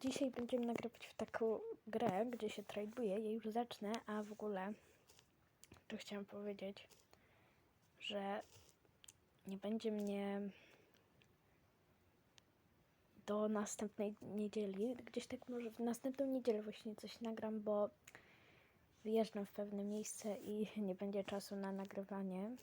Dzisiaj będziemy nagrywać w taką grę, gdzie się traduje. Ja już zacznę, a w ogóle to chciałam powiedzieć, że nie będzie mnie do następnej niedzieli. Gdzieś tak może w następną niedzielę właśnie coś nagram, bo wyjeżdżam w pewne miejsce i nie będzie czasu na nagrywanie.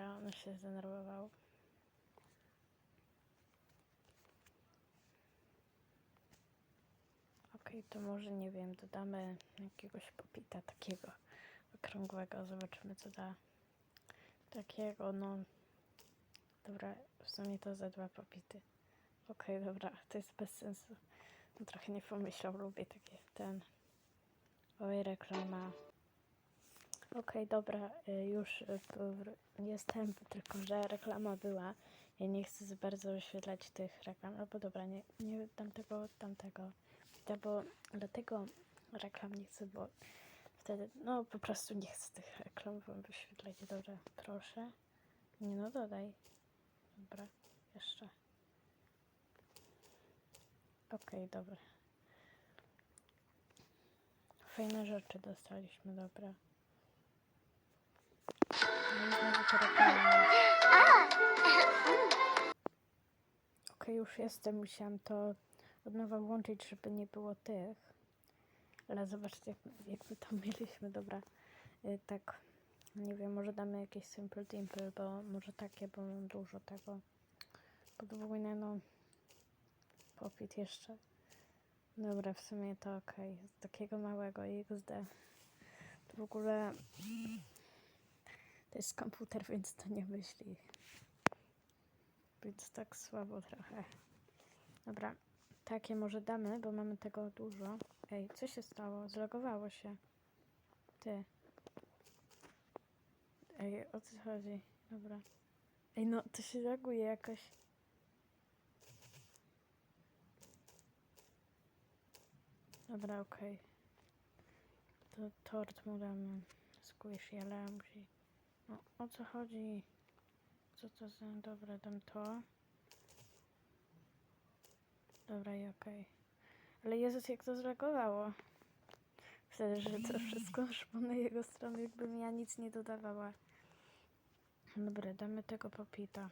Dobra, on się zdenerwował. Okej, to może nie wiem, dodamy jakiegoś popita takiego okrągłego, zobaczymy co da. Takiego, no. Dobra, w sumie to za dwa popity. Okej, dobra, to jest bez sensu. No, trochę nie pomyślał, lubię takie ten. Oj, reklama. Okej, dobra, y, już y, jestem, tylko że reklama była. Ja nie chcę za bardzo wyświetlać tych reklam, albo dobra, nie, nie tamtego, tamtego. Ja, bo dlatego reklam nie chcę, bo wtedy, no po prostu nie chcę tych reklam wam wyświetlać. Dobra, proszę. Nie no, dodaj. Dobra, jeszcze. Okej, dobra. Fajne rzeczy dostaliśmy, dobra. Już jestem. Musiałam to od nowa włączyć, żeby nie było tych. Ale zobaczcie, jak, my tam mieliśmy. Dobra, y, tak. Nie wiem, może damy jakieś Simple Dimple, bo może takie, bo mam dużo tego. Podwójne, no. Popit jeszcze. Dobra, w sumie to okej. Z takiego małego XD. To w ogóle... To jest komputer, więc to nie myśli. Więc tak słabo trochę. Dobra, takie może damy, bo mamy tego dużo. Ej, co się stało? Zlogowało się. Ty. Ej, o co chodzi? Dobra. Ej, no to się laguje jakoś. Dobra, okej. To tort mu damy. Squish, musi... No, o co chodzi? Co to za... Dobra, dam to. Dobra i okej. Ale Jezus, jak to zreagowało? Wtedy, że to wszystko szło na jego stronę, jakbym ja nic nie dodawała. Dobra, damy tego popita.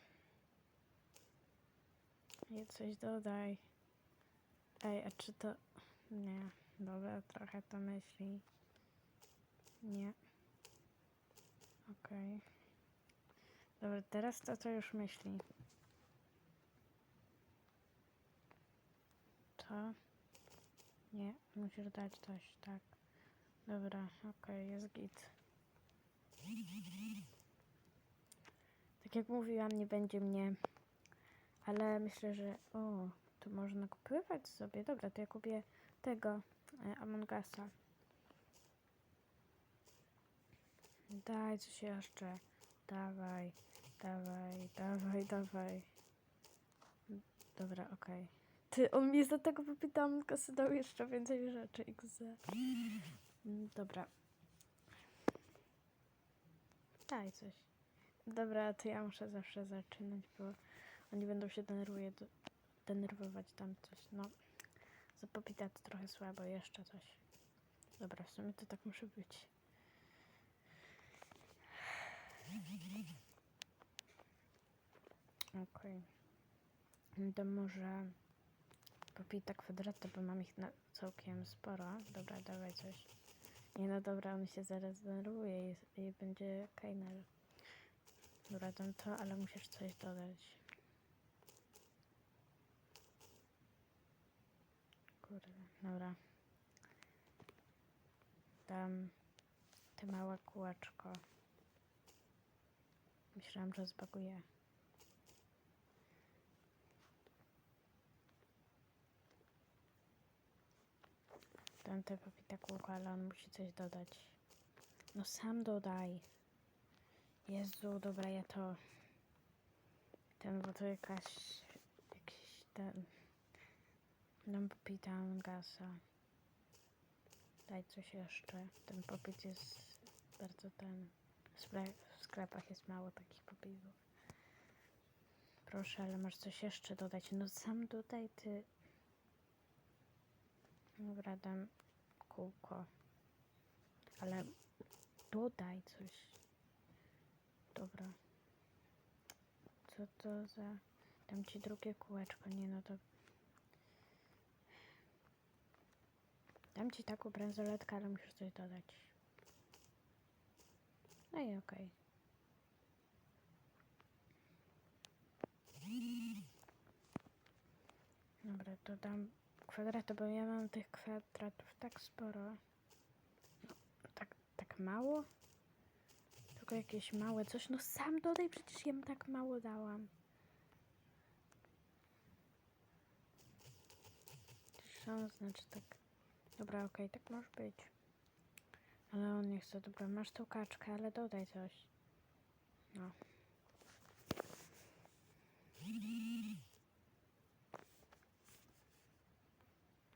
I coś dodaj. Ej, a czy to... Nie. Dobra, trochę to myśli. Nie. Okej. Dobra, teraz to co już myśli. To? Nie, musisz dać coś, tak. Dobra, okej, jest git. Tak jak mówiłam, nie będzie mnie, ale myślę, że o, tu można kupować sobie. Dobra, to ja kupię tego e, Among Usa. Daj coś jeszcze. Dawaj, dawaj, dawaj, dawaj. Dobra, okej. Ty, on mi za tego popytałam, kasy dał jeszcze więcej rzeczy, XZ. Mm, Dobra. Daj coś. Dobra, to ja muszę zawsze zaczynać, bo oni będą się denerwuje, denerwować tam coś. No, za popita to trochę słabo, jeszcze coś. Dobra, w sumie to tak muszę być. Okej. No To może popita kwadraty, bo mam ich na całkiem sporo. Dobra, dawaj coś. Nie no dobra, on się zaraz zdenerwuje i, i będzie kajner. Dobra, dam to, ale musisz coś dodać. Kurde, dobra. Dam te małe kółeczko. Myślałam, że zbaguję. Dam te popita kółko, ale on musi coś dodać. No sam dodaj. Jezu, dobra, ja to... Ten, bo to jakaś... Jakiś ten... Dam popita gasa. Daj coś jeszcze. Ten popit jest bardzo ten. W sklepach jest mało takich popitów. Proszę, ale masz coś jeszcze dodać. No sam dodaj ty. Dobra, dam kółko. Ale dodaj coś. Dobra. Co to za... Dam ci drugie kółeczko. Nie no to... Dam ci taką bransoletkę, ale musisz coś dodać. No i okej. Dobra, to dam kwadraty, bo ja mam tych kwadratów tak sporo. No, tak, tak mało? Tylko jakieś małe coś. No sam dodaj, przecież ja mu tak mało dałam. Szans, znaczy tak. Dobra, okej, tak może być. Ale on nie chce. Dobra, masz tą kaczkę, ale dodaj coś. No.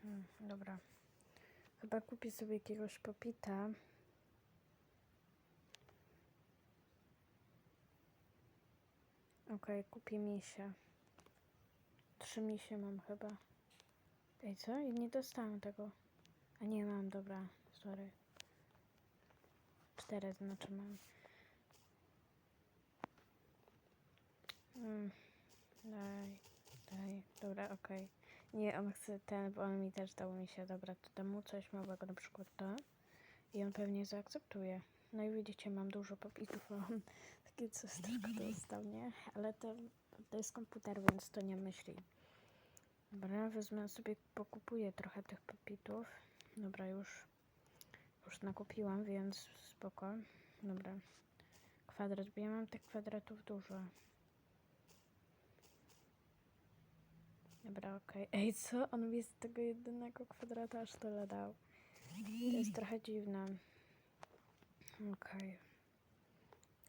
Hmm, dobra. Chyba kupię sobie jakiegoś popita. Okej, kupię misia. Trzy misie mam chyba. Ej, co? I nie dostałam tego. A nie mam, dobra, sorry. Cztery znaczy mam. Mm, okej. Nie, on chce ten, bo on mi też dał mi się, dobra, to dam mu coś małego, na przykład to. I on pewnie zaakceptuje. No i widzicie, mam dużo popitów, a on takie coś tylko dostał, nie? Ale to, to jest komputer, więc to nie myśli. Dobra, wezmę sobie, pokupuję trochę tych popitów. Dobra, już, już nakupiłam, więc spoko. Dobra. Kwadrat, bo ja mam tych kwadratów dużo. Dobra, okej. Ej, co? On mi z tego jedynego kwadratu aż tyle dał. To jest trochę dziwne. Okej.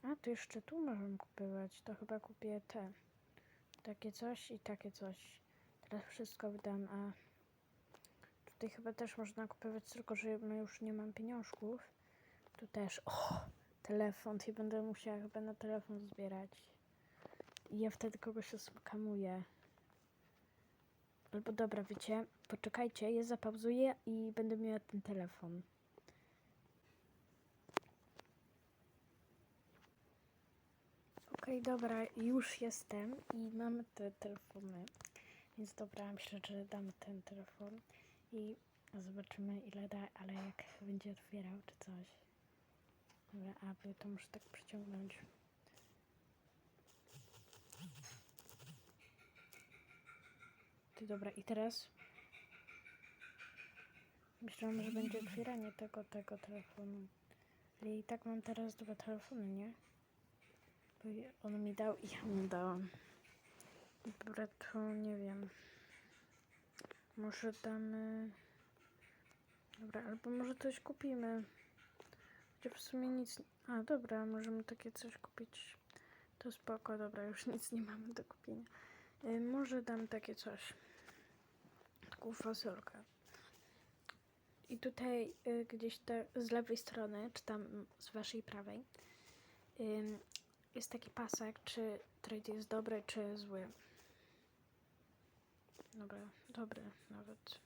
A, to jeszcze tu możemy kupować. To chyba kupię te. Takie coś i takie coś. Teraz wszystko wydam, a tutaj chyba też można kupować, tylko że ja już nie mam pieniążków. Tu też. O! Telefon. Ja będę musiała chyba na telefon zbierać. I ja wtedy kogoś oskamuję. Albo dobra, wiecie, poczekajcie, ja zapauzuję i będę miała ten telefon. Okej, dobra, już jestem i mam te telefony. Więc dobra, myślę, że dam ten telefon i zobaczymy ile da, ale jak będzie otwierał czy coś. Dobra, a wy to muszę tak przyciągnąć. Dobra, i teraz myślałam, że będzie otwieranie tego, tego telefonu. Ale i tak mam teraz dwa telefony, nie? Bo on mi dał i ja mu dałam. Dobra, to nie wiem. Może damy... Dobra, albo może coś kupimy. Chociaż w sumie nic... A, dobra, możemy takie coś kupić. To spoko, dobra, już nic nie mamy do kupienia. Y, może dam takie coś. Taką fasolkę. I tutaj y, gdzieś te, z lewej strony, czy tam z waszej prawej, ym, jest taki pasek, czy trade jest dobry, czy zły. Dobra, dobry nawet.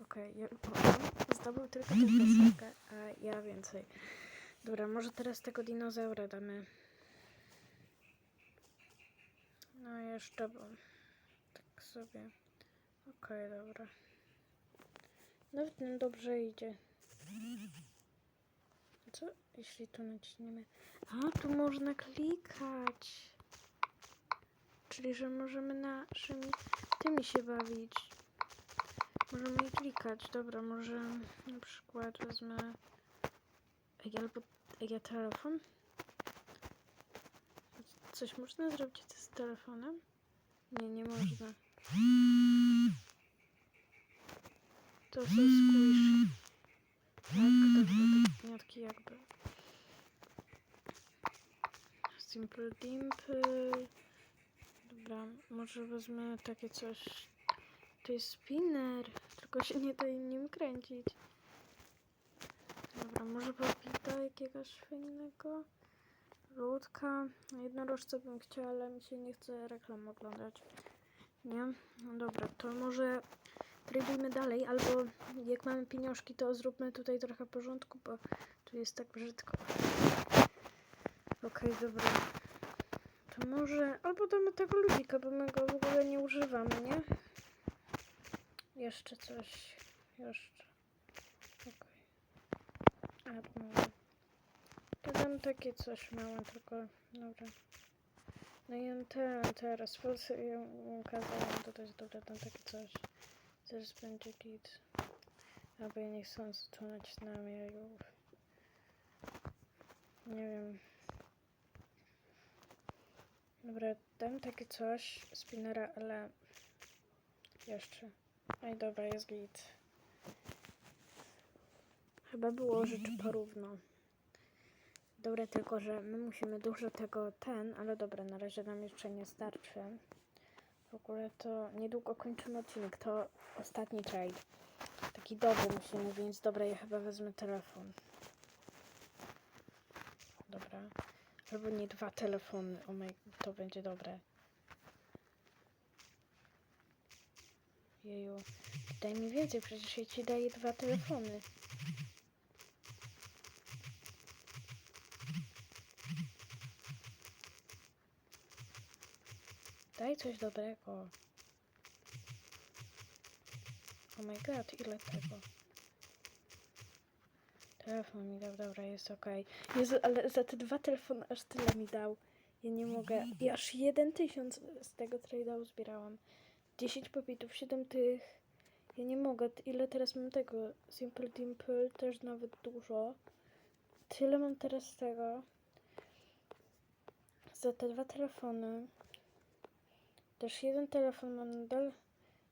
Okej, ja on zdobył tylko tę fasolkę, a ja więcej. Dobra, może teraz tego dinozaura damy. No jeszcze, bo tak sobie. Okej, dobra. Nawet nam dobrze idzie. Co jeśli tu naciśniemy? A, tu można klikać. Czyli, że możemy naszymi tymi się bawić. Możemy klikać. Dobra, może na przykład wezmę... Albo... Ja telefon? Coś można zrobić z telefonem? Nie, nie można. To są squish. Tak, dobra, te gniotki jakby. Simple Dimple. Dobra, może wezmę takie coś. To jest spinner, tylko się nie da nim kręcić. Dobra, może popita jakiegoś fajnego? Ludka. Jednorożca bym chciała, ale mi się nie chce reklam oglądać. Nie? No dobra, to może tradujmy dalej, albo jak mamy pieniążki, to zróbmy tutaj trochę porządku, bo tu jest tak brzydko. Okej, dobra. To może... Albo damy tego ludzika, bo my go w ogóle nie używamy, nie? Jeszcze coś. Jeszcze. Okej. A, no. To dam takie coś małe, tylko... Dobra. No i ten teraz. Po co ją kazałam dodać? Dobra, dam takie coś. Zaraz będzie git. Ja nie chcę zatonąć na. Nie wiem. Dobra, dam takie coś, spinera, ale jeszcze. Ej, dobra, jest git. Chyba było rzeczy porówno. Dobra, tylko że my musimy dużo tego ten, ale dobra, na razie nam jeszcze nie starczy. Ogóle to niedługo kończymy odcinek, to ostatni trade. Taki dobry musimy, więc dobra, ja chyba wezmę telefon. Dobra. Albo nie dwa telefony. O my, to będzie dobre. Jeju. Daj mi więcej, przecież ja ci daję dwa telefony. Daj coś dobrego. Oh my god, ile tego? Telefon mi dał, dobra, jest okej. Jezu, ale za te dwa telefony aż tyle mi dał. Ja nie mogę. I aż jeden tysiąc z tego trade'a uzbierałam. 10 popitów, 7 tych. Ja nie mogę. Ile teraz mam tego? Simple Dimple też nawet dużo. Tyle mam teraz tego. Za te dwa telefony. Też jeden telefon mam nadal.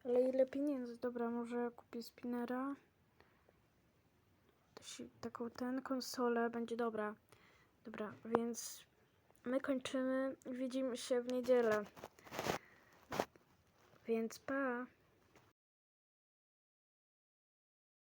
Ale ile pieniędzy? Dobra, może kupię spinera. Się- Taką ten konsolę będzie dobra. Dobra, więc my kończymy. Widzimy się w niedzielę. Więc pa.